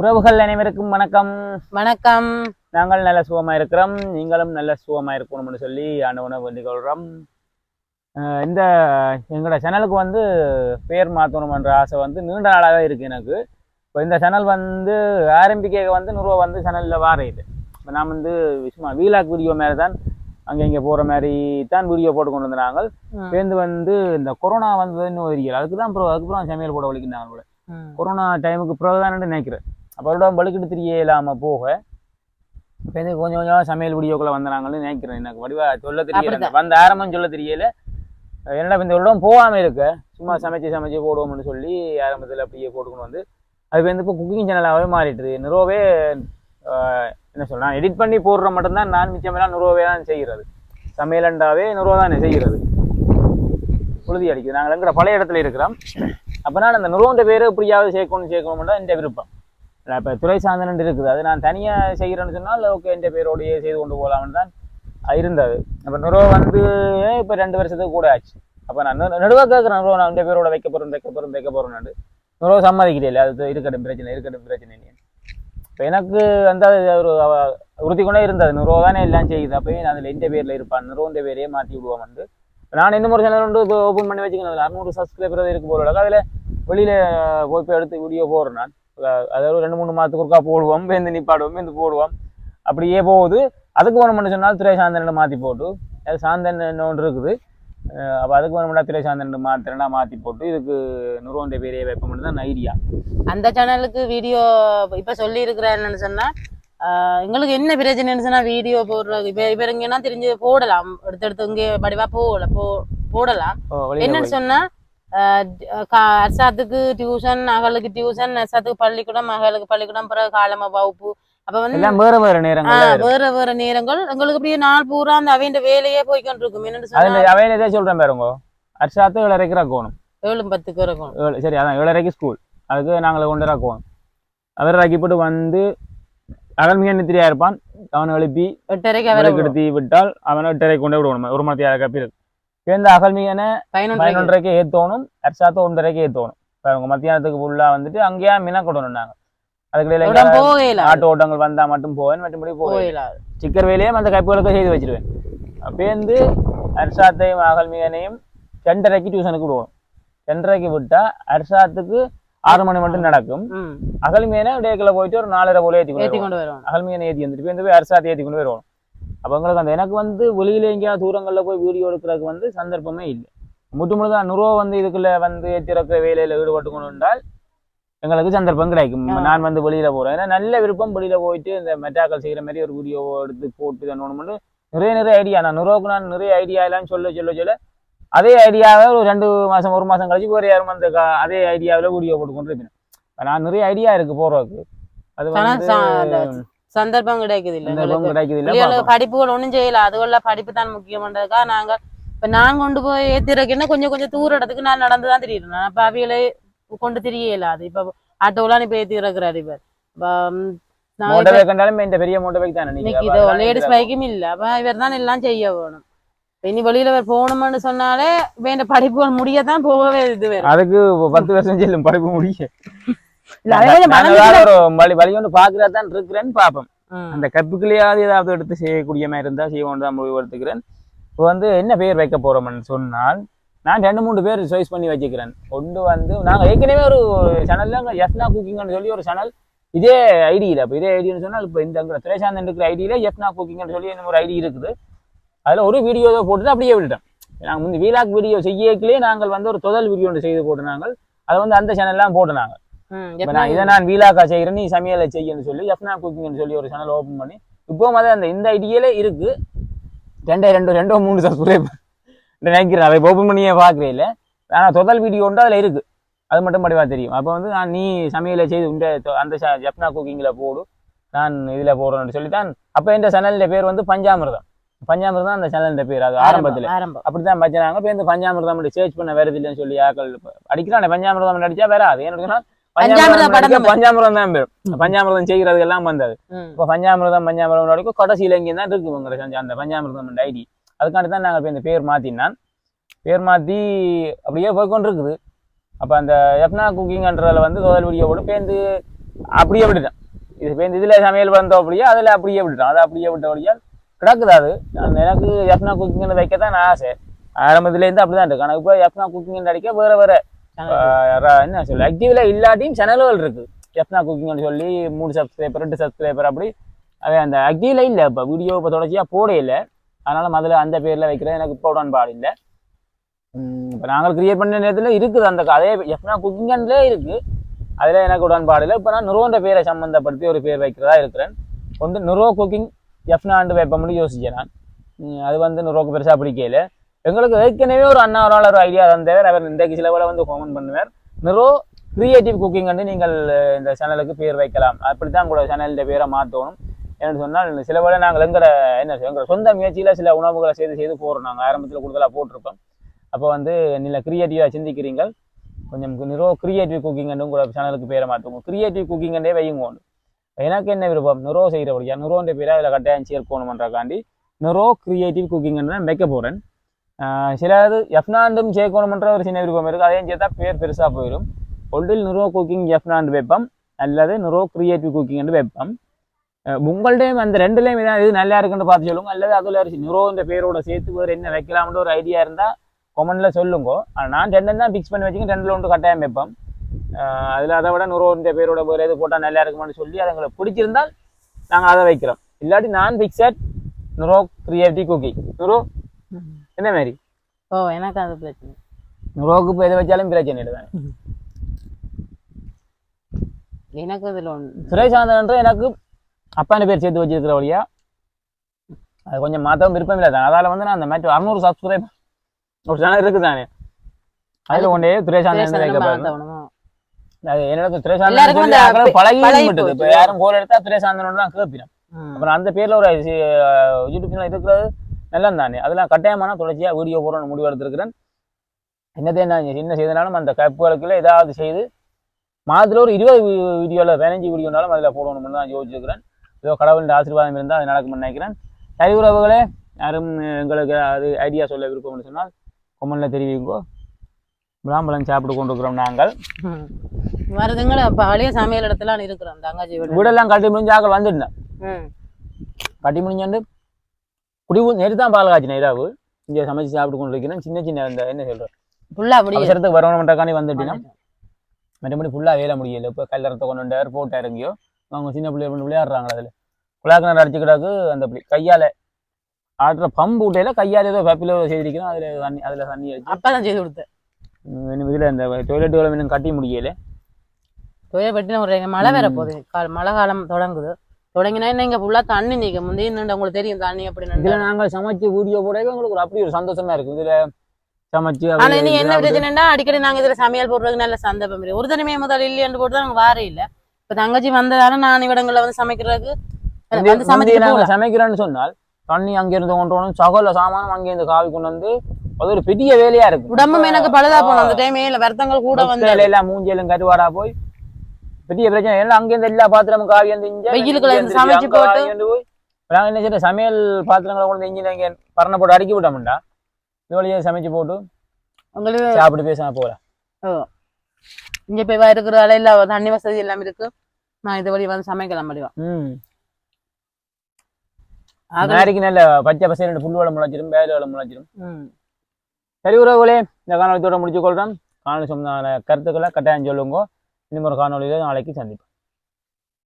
உறவுகள் அனைவருக்கும் வணக்கம். வணக்கம். நாங்கள் நல்ல சுகமா இருக்கிறோம். நீங்களும் நல்ல சுகமா இருக்கணும்னு சொல்லி ஆண்டவனை வேண்டிக் கொள்கிறோம் இந்த எங்களோட சேனலுக்கு வந்து பேர் மாற்றணும்ன்ற ஆசை வந்து நீண்ட நாளாகவே இருக்கு எனக்கு. இப்போ இந்த சேனல் வந்து ஆரம்பிக்க வந்து நூறுரூவா வந்து சேனலில் வாரையுது இப்போ நான் வந்து சும்மா வீலாக் வீடியோ மாதிரி தான் அங்கே இங்கே போகிற மாதிரி தான் வீடியோ போட்டு கொண்டு வந்து நாங்கள் ம். பேருந்து வந்து இந்த கொரோனா வந்ததுன்னு தெரியல அதுக்கு தான் அப்புறம் அதுக்கப்புறம் சமையல் போட வலிக்கிறாங்க. கொரோனா டைமுக்கு பிறகு தான் நினைக்கிறேன். அப்போ வலுக்கிட்டு தெரிய இல்லாமல் போக இப்போ வந்து கொஞ்சம் கொஞ்சம் சமையல் வீடியோக்குள்ள வந்தாங்கன்னு நினைக்கிறேன். எனக்கு வடிவா சொல்ல தெரியல. வந்த ஆரம்பம் சொல்ல தெரியல. என்னடா இந்த வருடம் போகாம இருக்க? சும்மா சமைச்சு சமைச்சு போடுவோம்னு சொல்லி ஆரம்பத்தில் அப்படியே போட்டுக்கணும் வந்து அது வந்து இப்போ குக்கிங் சேனலாகவே மாறிட்டுது நிறுவவே என்ன சொல்லலாம் எடிட் பண்ணி போடுற மட்டும்தான் நான் மிச்சமெல்லாம் நிறுவவே தான் செய்கிறது சமையலண்டாவே நிறுவ தான் செய்கிறது புழுதி அடிக்குது நாங்கள் எங்கிற பழைய இடத்துல இருக்கிறோம். அப்போ நான் அந்த நிறுவன பேர் எப்படியாவது சேர்க்கணும் சேர்க்கணும்னு தான் என் நான் இப்போ துறை சார்ந்தன் இருக்குது. அது நான் தனியாக செய்கிறேன்னு சொன்னால் ஓகே என் பேரோடையே செய்து கொண்டு போகலாம்னு தான் இருந்தது. அப்போ நுரோ வந்து இப்போ ரெண்டு வருஷத்துக்கு கூட ஆச்சு. அப்போ நான் நடுவாக கேட்குறேன் நிறுவ நான் இந்த பேரோட வைக்க போகிறேன் வைக்க போகிறேன் வைக்க போகிறேன்னு நிறுவ சம்மதிக்கிறேன் இல்லை அது இருக்கட்டும் பிரச்சனை இருக்கட்டும் பிரச்சனை இல்லையா இப்போ எனக்கு அந்த ஒரு உறுதி கொண்டே இருந்தது. நிறுவ தானே எல்லாம் செய்யுது. அப்போ நான் அதில் எந்த பேரில் இருப்பான் நிறுவன பேரையே மாற்றி விடுவோம் வந்து நான் இன்னும் ஒரு சேனல் ஒன்று ஓப்பன் பண்ணி வச்சுக்கணும். அதில் அறுநூறு சப்ஸ்கிரைபர் இருக்கு போல அதில் வெளியில் போய் போய் எடுத்து வீடியோ போடுறேன் நான். அதாவது ரெண்டு மூணு மாதத்துக்கு ஒருக்கா போடுவோம் பேருந்து நிப்பாடுவோம் பேருந்து போடுவோம். அப்படியே போகுது. அதுக்கு வேணும்னு சொன்னால் துறை சாந்தன் மாற்றி போட்டு அது சாந்தன் ஒன்று இருக்குது. அப்போ அதுக்கு வேணும்னா துறை சாந்தன் மாத்திரனா மாற்றி போட்டு இதுக்கு நுருவண்ட பேரையே வைப்போம்னு தான் ஐடியா. அந்த சேனலுக்கு வீடியோ இப்ப சொல்லி இருக்கிறேன்னு சொன்னா ஆஹ் எங்களுக்கு என்ன பிரச்சனைன்னு சொன்னா வீடியோ போடுறது. இப்ப இப்ப இங்கன்னா தெரிஞ்சு போடலாம். எடுத்து எடுத்து இங்கே வடிவா போடல போ போடலாம். என்னன்னு சொன்னா ஆஹ் கா- அர்சாத்துக்கு டியூஷன் மகளுக்கு டியூஷன் அர்சாத்துக்கு பள்ளிக்கூடம் மகளுக்கு பள்ளிக்கூடம் பிறகு காலமா வகுப்பு அப்ப வந்து வேற வேற நேரங்கள் வேற வேற நேரங்கள் எங்களுக்கு அப்படியே நாள் பூரா அந்த அவையின் வேலையே போய்க்கொண்டு இருக்கும் என்னன்னு அவையில இதே சொல்கிறேன் பாருங்க அர்ஷாத்து ஏழரைக்கு ரக்கணும் ஏழு பத்துக்கு ஏழு சரி அதான் ஏழரைக்கு ஸ்கூல் அதுக்கு நாங்கள் கொண்டு ரக்குவோம் அவர் ரக்கிப்பட்டு வந்து அகல்மிக நித்திரியா இருப்பான் அவனை எழுப்பி எட்டரைக்கு அவரை எடுத்து விட்டால் அவனை எட்டரை கொண்டு விடணும் ஒரு மணி நேரம் கப்பி இந்த அகல்மிகனை பதினொன்று பதினொன்றரைக்கு ஏத்தோணும் அர்ஷாத்து ஒன்றரைக்கு ஏத்தோணும். பாருங்க மத்தியானத்துக்கு ஃபுல்லா வந்துட்டு அங்கேயே மீனா கொண்டு நாங்க அதுக்கு ஆட்டோ ஓட்டங்கள் வந்தா மட்டும் போவேன் மற்றபடி போவேன் சிக்கர் வேலையும் அந்த கப்புகளுக்கு செய்து வச்சிருவேன். அப்பேந்து அர்ஷாத்தையும் அகல்மிகனையும் ரெண்டரைக்கு டியூஷனுக்கு விடுவோம். ரெண்டரைக்கு விட்டா அர்ஷாத்துக்கு ஆறு மணி மட்டும் நடக்கும். ம். அகல்மியனை டேக்கில் போயிட்டு ஒரு நாலரை போல ஏற்றி ஏத்தி கொண்டு வருவோம். அகல்மியனை ஏற்றி வந்துட்டு போய் அர்ஷாத்தை ஏற்றி கொண்டு போயிடுவோம் அப்போ எங்களுக்கு அந்த எனக்கு வந்து வெளியில எங்கேயாவது தூரங்களில் போய் வீடியோ எடுக்கிறதுக்கு வந்து சந்தர்ப்பமே இல்லை. முட்டு முழுதா நுருவ வந்து இதுக்குள்ள வந்து ஏற்றிறக்கிற வேலையில ஈடுபட்டு கொண்டு வந்தால் எங்களுக்கு சந்தர்ப்பம் கிடைக்கும். நான் வந்து வெளியில போறேன். ஏன்னா நல்ல விருப்பம் வெளியில போயிட்டு இந்த மெட்டாக்கள் செய்யற மாதிரி ஒரு வீடியோ எடுத்து போட்டு தண்ணணும் நிறைய நிறைய ஐடியா நான் நுருவுக்கு நான் நிறைய ஐடியா எல்லாம் சொல்ல சொல்ல சொல்ல அதே ஐடியாவை ஒரு ரெண்டு மாசம் ஒரு மாசம் கழிச்சு வேறு யாரும் அந்த அதே ஐடியாவில் வீடியோ போட்டு கொண்டு இருப்பேன் நான் நிறைய ஐடியா இருக்கு போறதுக்கு. அது வந்து சந்தர்ப்பம் கிடைக்குது இல்ல. படிப்புகள் ஒண்ணும் செய்யல அதுக்குள்ள படிப்பு தான் முக்கியம்ன்றதுக்காக நாங்க இப்ப நான் கொண்டு போய் ஏத்திரக்குன்னா கொஞ்சம் கொஞ்சம் தூர இடத்துக்கு நான் நடந்துதான் தெரியுறேன் நான் இப்ப அவியலை கொண்டு தெரியல அது இப்ப ஆட்டோலாம் இப்ப ஏத்தி இருக்கிறாரு இந்த பெரிய மோட்டர் பைக் தானே அதெல்லாம் லேடிஸ் பைக்கும் இல்ல அப்ப இவர் தான் எல்லாம் செய்ய வேணும் இனி வெளியில வேற போகணும்னு சொன்னாலே வேண்ட படிப்புகள் முடியத்தான் போகவே இது அதுக்கு பத்து வருஷம் செல்லும் படிப்பு முடிய வழி வழி ஒன்று பாக்குறதான் இருக்கிறேன்னு பாப்போம் ம். அந்த ஏதாவது எடுத்து செய்யக்கூடிய மாதிரி இருந்தா செய்வோம் தான் முடிவு எடுத்துக்கிறேன் இப்போ வந்து என்ன பேர் வைக்க போறோம்னு சொன்னால் நான் ரெண்டு மூணு பேர் சாய்ஸ் பண்ணி வச்சுக்கிறேன். ஒன்று வந்து நாங்க ஏற்கனவே ஒரு சேனல்ல எஃப்னா குக்கிங்னு சொல்லி ஒரு சேனல் இதே ஐடியில் இப்போ இதே ஐடின்னு சொன்னால் இப்போ இந்த துறைசாந்தன் இருக்கிற ஐடியில எஃப்னா குக்கிங்னு சொல்லி ஒரு ஐடி இருக்குது. அதுல ஒரு வீடியோ போட்டுட்டு அப்படியே விட்டுட்டேன். நாங்கள் முந்தி வீலாக் வீடியோ செய்யக்கிலே நாங்கள் வந்து ஒரு தொடல் வீடியோ ஒன்று செய்து போட்டு நாங்கள் அதை வந்து அந்த சேனல்லாம் போட்டு இப்ப இதை நான் வீலாக்கா செய்கிறேன் நீ சமையலை செய்யன்னு சொல்லி எஃப்னா குக்கிங்னு சொல்லி ஒரு சேனல் ஓப்பன் பண்ணி இப்போவும் அது அந்த இந்த ஐடியில இருக்கு. ரெண்டே ரெண்டு ரெண்டோ மூணு சப்ஸ்கிரைப் நினைக்கிறேன் அதை ஓப்பன் பண்ணியே பார்க்குறேன் இல்லை? ஆனால் தொடல் வீடியோ உண்டு அதில் இருக்கு. அது மட்டும் படிவா தெரியும். அப்போ வந்து நான் நீ சமையலை செய்து உண்ட அந்த ஜப்னா குக்கிங்கில் போடு நான் இதில் போடுறேன்னு சொல்லி தான் அப்போ இந்த சேனலில் பேர் வந்து பஞ்சாமிர்தம். பஞ்சாமிர்தம் அந்த சேனலின் பேர் அது ஆரம்பத்தில். ஆரம்பம். அப்படித்தான் பச்சனாங்க இப்போ இந்த பஞ்சாமிர்தம் சர்ச் பண்ண வருது இல்லைன்னு சொல்லி ஆக்கள் அடிக்கிறானே பஞ்சாமிர்தம் அடிச்சா வராது ஏன்னு பஞ்சாமிர்தம் படம் தான் பஞ்சாமிர்தம் தான் பேர் பஞ்சாமிர்தம் செய்கிறது எல்லாம் வந்தது. இப்போ பஞ்சாமிர்தம் பஞ்சாமிர்தம் வரைக்கும் கடைசியில் இங்கே தான் இருக்கு உங்களை செஞ்ச அந்த பஞ்சாமிர்தம் ஐடி. அதுக்காண்டி தான் நாங்கள் இப்போ இந்த பேர் மாற்றினான் பேர் மாற்றி அப்படியே போய்க்கொண்டு இருக்குது அப்போ அந்த எப்னா குக்கிங்ன்றதுல வந்து முதல் வீடியோ போட்டு பேருந்து அப்படியே விட்டுட்டேன் இது இப்போ இந்த இதில் சமையல் வந்த அப்படியே அதில் அப்படியே விட்டுட்டேன் அதை அப்படியே விட்ட வழியா கிடக்குது அது. அந்த எனக்கு எஃப்னா குக்கிங்னு வைக்க தான் நான் ஆசை. ஆரம்பத்துலேருந்து அப்படி தான் இருக்கு. ஆனால் இப்போ எஃப்னா குக்கிங் அடிக்க வேறு வேறு என்ன சொல்லு ஆக்டிவ்ல இல்லாட்டியும் சேனல்கள் இருக்கு. எஃப்னா குக்கிங்னு சொல்லி மூணு சப்ஸ்கிரைபர் ரெண்டு சப்ஸ்கிரைபர் அப்படி. அது அந்த ஆக்டிவ்ல இல்லை. இப்போ வீடியோ இப்போ தொடர்ச்சியாக போட இல்லை. அதனால முதல்ல அந்த பேரில் வைக்கிறது எனக்கு இப்போ உடன்பாடு இல்லை. இப்போ நாங்கள் கிரியேட் பண்ண நேரத்தில் இருக்குது அந்த அதே எஃப்னா குக்கிங்லேயே இருக்குது அதில் எனக்கு உடன்பாடு இல்லை. இப்போ நான் நுரோன்ற பேரை சம்மந்தப்படுத்தி ஒரு பேர் வைக்கிறதா இருக்கிறேன். ஒன்று நுரோ குக்கிங் எஃப்னாண்டு வைப்போம்னு யோசிச்சேன் நான் அது வந்து நுரோக்கு பெருசாக பிடிக்கல எங்களுக்கு ஏற்கனவே ஒரு அண்ணா ஒரு ஒரு ஐடியா தந்தவர். அவர் இன்றைக்கு சில வந்து கமெண்ட் பண்ணுவார். நிரோ கிரியேட்டிவ் குக்கிங் வந்து நீங்கள் இந்த சேனலுக்கு பேர் வைக்கலாம். அப்படி தான் உங்களோட சேனலுடைய பேரை மாற்றணும் என்று சொன்னால் சில வேளை நாங்கள் எங்கிற என்ன சொல்றது, சொந்த முயற்சியில் சில உணவுகளை செய்து செய்து போடுறோம் நாங்கள் ஆரம்பத்தில் கூடுதலாக போட்டிருப்போம் அப்போ வந்து நீங்கள் கிரியேட்டிவாக சிந்திக்கிறீங்கள் கொஞ்சம் நிரோ கிரியேட்டிவ் குக்கிங் உங்களோட சேனலுக்கு பேரை மாற்றுவோம் கிரியேட்டிவ் குக்கிங்கன்றே வையுங்க ஒன்று. எனக்கு என்ன விருப்பம்? நிரோ செய்கிறபடியா நிரோன்ற பேரை அதில் கட்டாயம் சேர்க்கணுமன்றக்காண்டி நிரோ கிரியேட்டிவ் குக்கிங்னு தான் வைக்க போகிறேன் சிலது எஃப்னாண்டும் சேர்க்கணுமன்ற ஒரு சின்ன விருப்பம் இருக்குது அதையும் சேர்த்தா பேர் பெருசாக போயிடும். ஒன்றில் நுரோ குக்கிங் எஃப்னாண்டு வைப்பம் அல்லது நுரோ கிரியேட்டிவ் குக்கிங்னு வைப்போம். அஹ் உங்கள்டையும் அந்த ரெண்டுலேயும் இதான் இது நல்லா இருக்குன்னு பார்த்து சொல்லுங்க. அல்லது அதில் ஒரு பேரோட சேர்த்து வேறு என்ன வைக்கலாம்ன்ற ஒரு ஐடியா இருந்தால் கொமெண்ட்டில் சொல்லுங்க. நான் ரெண்டு தான் ஃபிக்ஸ் பண்ணி வச்சுக்கேன் ரெண்டில் ஒன்று கட்டாயம் வைப்போம். அதில் அதை விட நுரோன்ற பேரோட வேறு எது போட்டால் நல்லா இருக்குமான்னு சொல்லி அதை எங்களுக்கு பிடிச்சிருந்தால் நாங்கள் அதை வைக்கிறோம். இல்லாட்டி நான் ஃபிக்ஸட் நுரோ கிரியேட்டிவ் குக்கிங் நுரோ என்ன மாதிரி ஓ எனக்கு அது பிரச்சனை. நுரோக்கு இப்போ எது வச்சாலும் பிரச்சனை இல்லை தானே. எனக்கு அதில் ஒன்று சுரேஷாந்தன்ற எனக்கு அப்பான பேர் சேர்த்து வச்சிருக்கிற வழியா அது கொஞ்சம் மாற்றவும் விருப்பம் இல்லை தான். அதால் வந்து நான் அந்த மேட்ச் அறுநூறு சப்ஸ்கிரைப் ஒரு சேனல் இருக்குது தானே. அதில் எல்லாருக்கும் துரேசாந்தன் அந்த சொல்லி பழகி விட்டது. இப்போ. யாரும் கோல் எடுத்தா துரேசாந்தனோட தான் கேட்பினோம். அப்புறம் அந்த பேர்ல ஒரு யூடியூப் சேனல் இருக்கிறது நல்லா தானே அதெல்லாம் கட்டாயமான தொடர்ச்சியாக வீடியோ போடணும்னு முடிவு எடுத்திருக்கிறேன். என்னதே நான் என்ன செய்தனாலும் அந்த கப்புகளுக்குள்ள ஏதாவது செய்து மாதத்துல ஒரு இருபது வீடியோவில் பதினஞ்சு வீடியோனாலும் அதில் போடணும்னு தான் யோசிச்சிருக்கிறேன். ஏதோ கடவுளின் ஆசீர்வாதம் இருந்தால் அது நடக்கும்னு நினைக்கிறேன். சரி உறவுகளே யாரும் எங்களுக்கு அது ஐடியா சொல்ல விருப்பம்னு சொன்னால் கொம்மனில் தெரிவிங்கோ. விளாம்பழம் சாப்பிட்டு கொண்டிருக்கிறோம் நாங்கள். வருதுங்களா பழைய சமையல் இடத்துல இருக்கிறோம் தங்கச்சி வீடு. வீடெல்லாம் கட்டி முடிஞ்சு ஆக்கள் வந்துருந்தேன். கட்டி முடிஞ்சாண்டு குடி நேற்று தான் பால் காய்ச்சினேன் இரவு. இங்கே சமைச்சு சாப்பிட்டு கொண்டு இருக்கிறேன் சின்ன சின்ன இந்த என்ன சொல்கிறேன் ஃபுல்லா முடியும் அவசரத்துக்கு வரணுன்றக்காண்டி வந்துட்டினா? மற்றபடி ஃபுல்லாக வேலை முடியல. இப்போ கல்லறத்தை கொண்டு வந்தார் போட்டு இறங்கியோ. அவங்க சின்ன பிள்ளைய கொண்டு விளையாடுறாங்க அதில். குழாக்கிணறு அடிச்சுக்கிட்டாக்கு அந்த அப்படி கையால் ஆடுற பம்பு ஊட்டையில் கையால் ஏதோ வெப்பில செய்திருக்கிறோம். அதில் தண்ணி அதில் தண்ணி வச்சு அப்பதான் செய்து கொடுத்தேன். இன்னும் இதில் இந்த டொய்லெட் இன்னும் கட்டி முடியல. தொழில் பட்டின ஒரு மழை வேற போகுது. மழை காலம் தொடங்குது. தொடங்கினா இங்க ஃபுல்லா தண்ணி நிக்க முந்தைய நின்று உங்களுக்கு தெரியும் தண்ணி அப்படி இதில் நாங்கள் சமைச்சு வீடியோ போடவே உங்களுக்கு ஒரு அப்படி ஒரு சந்தோஷமா இருக்கும். இதில் சமைச்சு ஆனா நீ என்ன பிரச்சனைன்னா அடிக்கடி நாங்க இதுல சமையல் போடுறதுக்கு நல்ல சந்தர்ப்பம் இருக்கு ஒரு தனிமே முதல் இல்லையென்று போட்டு நாங்க வாரே இல்ல. இப்ப தங்கச்சி வந்ததால நான் இவடங்கள்ல வந்து சமைக்கிறதுக்கு வந்து சமைச்சு நாங்க சமைக்கிறோன்னு சொன்னால் தண்ணி அங்கிருந்து கொண்டு வரணும் சகல சாமானும் அங்கேருந்து காவி கொண்டு வந்து அது ஒரு பெரிய வேலையா இருக்கு உடம்பும் எனக்கு பழுதா போன அந்த டைமே இல்ல வருத்தங்கள் கூட வந்து எல்லாம் மூஞ்சியெல்லாம் கருவாடா போய் பெரிய பிரச்சனை. எல்லாம் அங்கேருந்து எல்லா பாத்திரமும் காவி வந்து இங்க போய் இப்ப நாங்க என்ன செய்யறோம் சமையல் பாத்திரங்களை கொண்டு வந்து இங்கே பரணை போட்டு அடுக்கி விட்டோம்டா. இது வழியே சமைச்சு போட்டு உங்களுக்கு சாப்பிட்டு பேசாம போகலாம் இங்க போய் இருக்கிற இல்ல தண்ணி வசதி எல்லாம் இருக்கு. நான் இது வழி வந்து சமைக்கலாம் முடியும் ம். ஆக நாளைக்கு நல்ல பச்சை பசங்க புல் வளம் முளைச்சிடும் வேலை வளம் முளைச்சிடும். சரி உறவுகளே இந்த காணொலித்தோட முடிச்சு கொள்றோம் காணொலி சொன்ன கருத்துக்களை கட்டாயம் சொல்லுங்க. இன்னும் ஒரு காணொலியில் நாளைக்கு சந்திப்போம்.